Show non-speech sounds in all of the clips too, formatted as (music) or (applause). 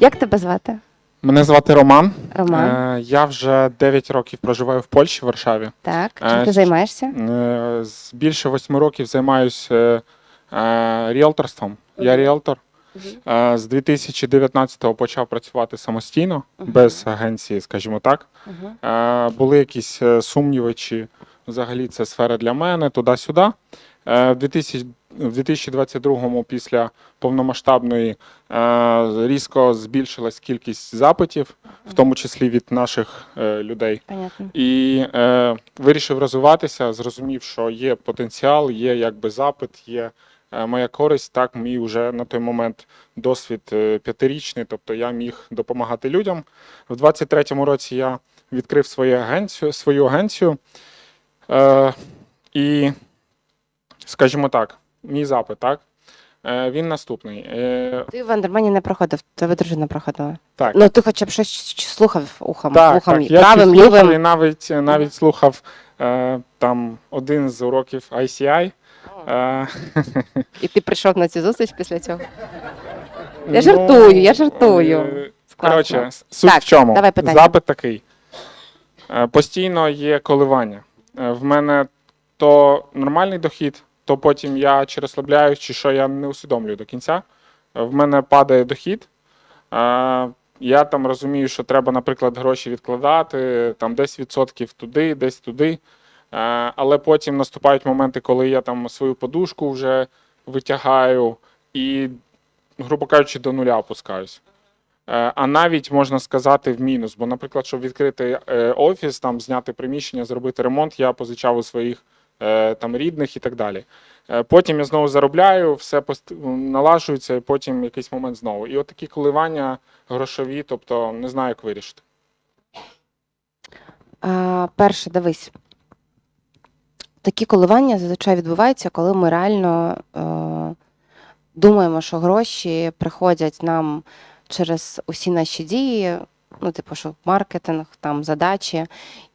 Як тебе звати? Мене звати Роман. Роман. Е, я вже 9 років проживаю в Польщі, в Варшаві. Так. Чим е, ти щ- займаєшся? Е, з більше 8 років займаюся е, е, ріелторством. Я ріелтор. Е, з 2019-го почав працювати самостійно, без агенції, скажімо так. Е, були якісь е, сумніви, чи взагалі це сфера для мене, туди-сюди. Е, в 2000 в 2022-му після повномасштабної е, різко збільшилась кількість запитів, в тому числі від наших е, людей. Понятно. І е, вирішив розвиватися, зрозумів, що є потенціал, є якби запит, є моя користь. Так, мій вже на той момент досвід п'ятирічний, тобто я міг допомагати людям. В 23-му році я відкрив свою агенцію, свою агенцію. Е, і, скажімо так, мій запит, так, е, він наступний. Е, Ти в Андермані не проходив, тебе дружина проходила. так. Ну ти хоча б щось ч- слухав ухом, Так, ухом так. Я правим, щось слухав лівим. і навіть, навіть слухав е, там один з уроків ICI. Е, І ти прийшов на цю зустріч після цього. Я ну, жартую, я жартую. е, Класно. Коротше, с- суть Так, в чому? давай питання. Запит такий. Е, Постійно є коливання. Е, В мене то нормальний дохід, то потім я чи розслабляюсь, чи що я не усвідомлюю до кінця. Е, В мене падає дохід. Е, Я там розумію, що треба, наприклад, гроші відкладати, там десь відсотків туди, десь туди. Але потім наступають моменти, коли я там свою подушку вже витягаю і, грубо кажучи, до нуля опускаюсь. Е, А навіть можна сказати в мінус. Бо, наприклад, щоб відкрити е, офіс, там зняти приміщення, зробити ремонт, я позичав у своїх е, там рідних і так далі. Потім я знову заробляю, все налажується, і потім якийсь момент знову. І от такі коливання грошові, тобто не знаю, як вирішити. А, перше, дивись. Такі коливання зазвичай відбуваються, коли ми реально е, думаємо, що гроші приходять нам через усі наші дії, ну, типу, що маркетинг, там задачі.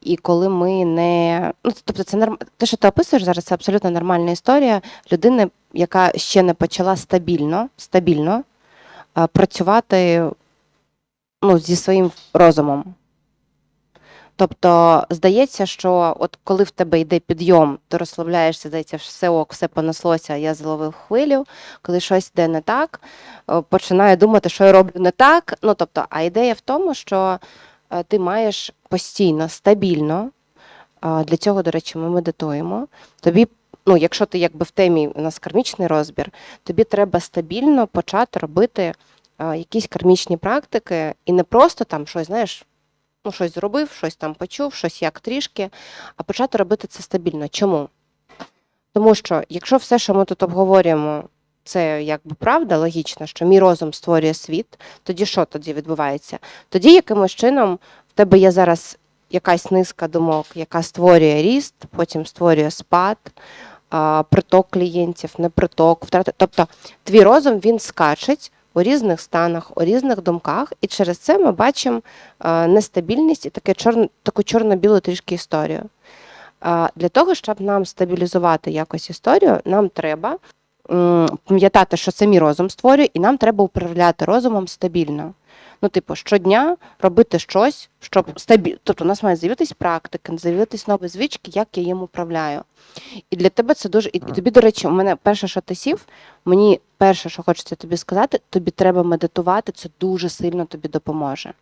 І коли ми не. Ну, тобто, це норм... те, що ти описуєш зараз, це абсолютно нормальна історія людини, яка ще не почала стабільно, стабільно працювати ну, зі своїм розумом. Тобто, здається, що от коли в тебе йде підйом, ти розслабляєшся, здається, все ок, все понеслося, я зловив хвилю. Коли щось йде не так, е, починаю думати, що я роблю не так. Ну, тобто, а ідея в тому, що е, ти маєш постійно, стабільно, для цього, до речі, ми медитуємо. Тобі, ну, якщо ти якби в темі у нас кармічний розбір, тобі треба стабільно почати робити якісь кармічні практики, і не просто там щось, знаєш, ну, щось зробив, щось там почув, щось як трішки, а почати робити це стабільно. Чому? Тому що якщо все, що ми тут обговорюємо, це якби правда, логічно, що мій розум створює світ, тоді що тоді відбувається? Тоді якимось чином в тебе є зараз якась низка думок, яка створює ріст, потім створює спад, приток клієнтів, неприток, втрати. Тобто твій розум він скачить у різних станах, у різних думках, і через це ми бачимо е, нестабільність і таке чорно, таку чорно-білу трішки історію. Е, Для того, щоб нам стабілізувати якось історію, нам треба пам'ятати, що мій розум створює, і нам треба управляти розумом стабільно. Ну, типу, щодня робити щось, щоб стабіль... Тобто у нас має з'явитись практика, з'явитись нові звички, як я їм управляю. І для тебе це дуже. І тобі, до речі, у мене перше, що ти сів, мені перше, що хочеться тобі сказати, тобі треба медитувати, це дуже сильно тобі допоможе.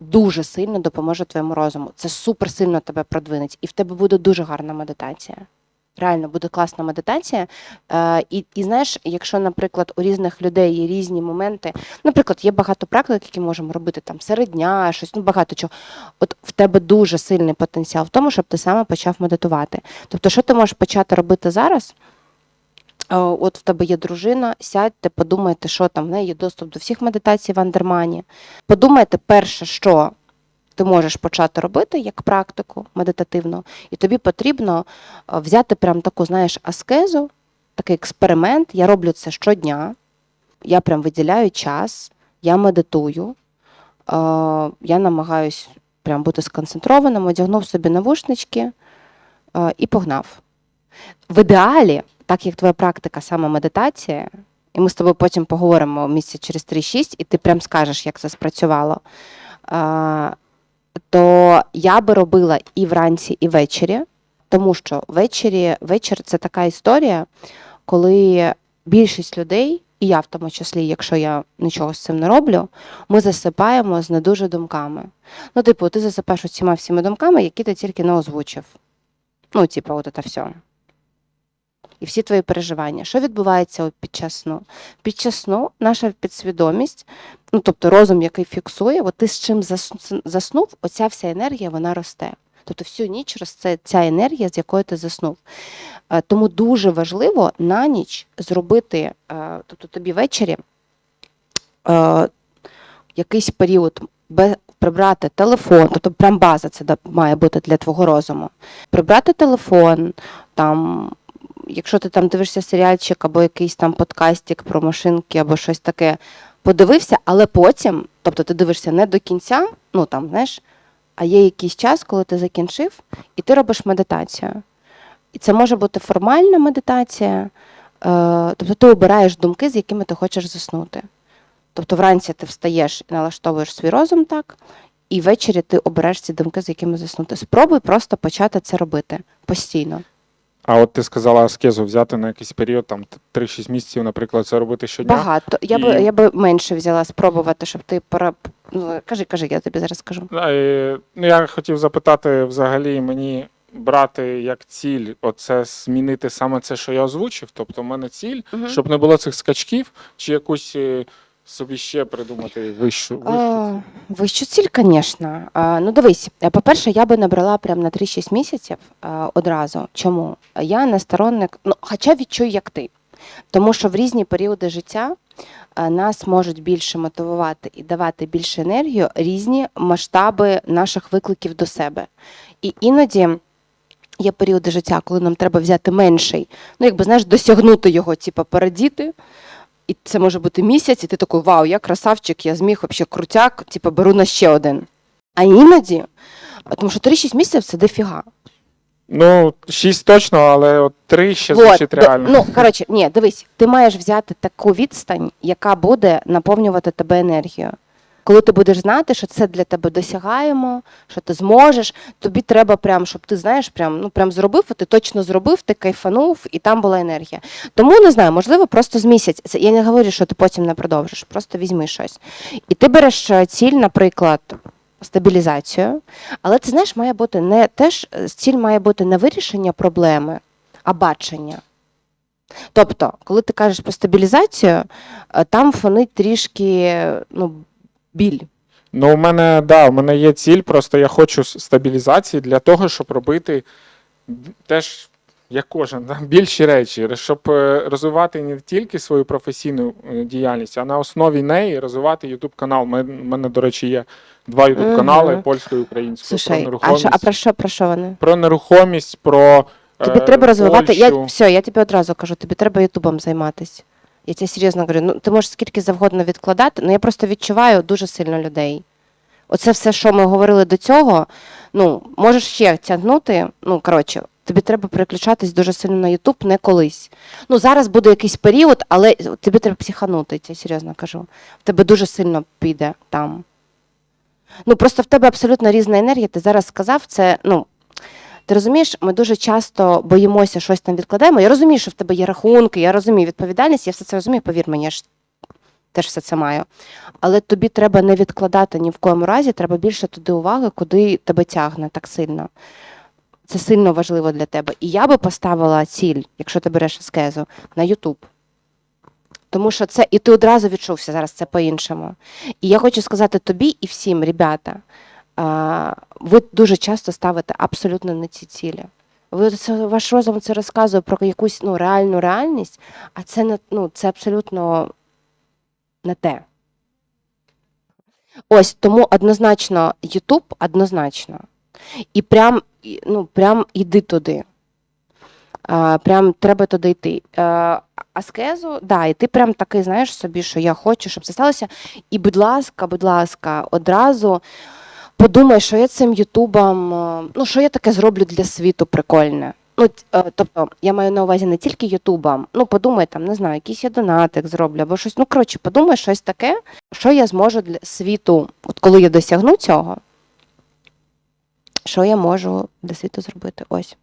Дуже сильно допоможе твоєму розуму. Це супер сильно тебе продвинеть. І в тебе буде дуже гарна медитація. Реально буде класна медитація. Е, і, і знаєш, якщо, наприклад, у різних людей є різні моменти, наприклад, є багато практик, які можемо робити там серед дня, щось, ну багато чого. От в тебе дуже сильний потенціал в тому, щоб ти саме почав медитувати. Тобто, що ти можеш почати робити зараз? Е, От в тебе є дружина, сядьте, подумайте, що там в неї є доступ до всіх медитацій в Андермані. Подумайте перше, що ти можеш почати робити як практику медитативну, і тобі потрібно е, взяти прям таку, знаєш, аскезу, такий експеримент. Я роблю це щодня. Я прям виділяю час, я медитую, е, я намагаюсь прям бути сконцентрованим, одягнув собі навушнички е, і погнав. В ідеалі, так як твоя практика саме медитація, і ми з тобою потім поговоримо місяця через 3-6, і ти прям скажеш, як це спрацювало. То я би робила і вранці, і ввечері, тому що ввечері, вечір це така історія, коли більшість людей, і я в тому числі, якщо я нічого з цим не роблю, ми засипаємо з не дуже думками. Ну, типу, ти засипаєш усіма всіма думками, які ти тільки не озвучив. Ну, типу, от це все. І всі твої переживання. Що відбувається під час сну? Під час сну наша підсвідомість, ну тобто розум, який фіксує, от ти з чим заснув, оця вся енергія вона росте. Тобто всю ніч росте ця енергія, з якою ти заснув. Е, Тому дуже важливо на ніч зробити, е, тобто тобі ввечері е, якийсь період прибрати телефон, тобто прям база це має бути для твого розуму. Прибрати телефон, там, якщо ти там дивишся серіальчик або якийсь там подкастик про машинки або щось таке, подивився, але потім, тобто ти дивишся не до кінця, ну там, знаєш, а є якийсь час, коли ти закінчив, і ти робиш медитацію. І це може бути формальна медитація, е, тобто ти обираєш думки, з якими ти хочеш заснути. Тобто вранці ти встаєш і налаштовуєш свій розум так, і ввечері ти обереш ці думки, з якими заснути. Спробуй просто почати це робити постійно. А от ти сказала аскезу взяти на якийсь період, там 3-6 місяців, наприклад, це робити щодня. Багато. Я би І- я би менше взяла спробувати, щоб ти пора. Ну, кажи, кажи, я тобі зараз скажу. Ну, я хотів запитати взагалі мені брати як ціль, оце змінити саме це, що я озвучив. Тобто, в мене ціль, Мгм. щоб не було цих скачків, чи якусь е, собі ще придумати вищу, вищу. Вищу ціль, звісно. Ну, дивись, по-перше, я би набрала прямо на 3-6 місяців а, одразу. Чому? Я не сторонник, ну, хоча відчую, як ти. Тому що в різні періоди життя нас можуть більше мотивувати і давати більше енергію різні масштаби наших викликів до себе. І іноді є періоди життя, коли нам треба взяти менший, ну, якби знаєш, досягнути його, типу, передіти. І це може бути місяць, і ти такий, вау, я красавчик, я зміг взагалі крутяк, типу, беру на ще один. А іноді, тому що 3-6 місяців це дофіга. Ну, 6 точно, але от 3 ще Вот, звучить реально. Ну, коротше, ні, дивись, ти маєш взяти таку відстань, яка буде наповнювати тебе енергією. Коли ти будеш знати, що це для тебе досягаємо, що ти зможеш, тобі треба прям, щоб ти знаєш, прям, ну прям зробив, а ти точно зробив, ти кайфанув, і там була енергія. Тому не знаю, можливо, просто з місяць. Я не говорю, що ти потім не продовжиш, просто візьми щось. І ти береш е, ціль, наприклад, стабілізацію, але це знаєш, має бути не теж е, ціль має бути не вирішення проблеми, а бачення. Тобто, коли ти кажеш про стабілізацію, е, там фонить трішки ну, біль. Ну, у мене, да, у мене є ціль, просто я хочу стабілізації для того, щоб робити теж, як кожен, да, (laughs) більші речі, щоб е, розвивати не тільки свою професійну е, діяльність, а на основі неї розвивати YouTube канал. У мене, до речі, є два YouTube канали Мгм. польською і українською Слушай, про а, нерухомість. що, а про що про що вони? Про нерухомість, про Тобі е, треба розвивати. Я, все, я тобі одразу кажу, тобі треба Ютубом займатися. Я тебе серйозно говорю, ну ти можеш скільки завгодно відкладати, але я просто відчуваю дуже сильно людей. Оце все, що ми говорили до цього, ну, можеш ще тягнути. Ну, коротше, тобі треба переключатись дуже сильно на Ютуб, не колись. Ну, зараз буде якийсь період, але тобі треба психанути, я серйозно кажу. В тебе дуже сильно піде там. Ну, просто в тебе абсолютно різна енергія. Ти зараз сказав, це, ну, ти розумієш, ми дуже часто боїмося щось там відкладаємо. Я розумію, що в тебе є рахунки, я розумію відповідальність, я все це розумію, повір мені, я ж теж все це маю. Але тобі треба не відкладати ні в коєму разі, треба більше туди уваги, куди тебе тягне так сильно. Це сильно важливо для тебе. І я би поставила ціль, якщо ти береш аскезу, на Ютуб. Тому що це, і ти одразу відчувся зараз це по-іншому. І я хочу сказати тобі і всім, ребята, ви дуже часто ставите абсолютно не ці цілі. Ви це, ваш розум це розказує про якусь ну, реальну реальність, а це ну, це абсолютно не те. Ось тому однозначно YouTube, однозначно. І прям, ну, прям іди туди. А, прям треба туди йти. А, аскезу, да, і ти прям такий знаєш собі, що я хочу, щоб це сталося. І, будь ласка, будь ласка, одразу подумай, що я цим Ютубом, е, ну що я таке зроблю для світу прикольне. Ну, е, тобто, я маю на увазі не тільки Ютуба. Ну, подумай там, не знаю, якийсь я донатик зроблю або щось. Ну, коротше, подумай щось таке, що я зможу для світу, от коли я досягну цього, що я можу для світу зробити. Ось.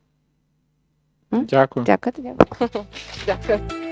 Дякую. Дякую тобі. (laughs) (laughs) Дякую.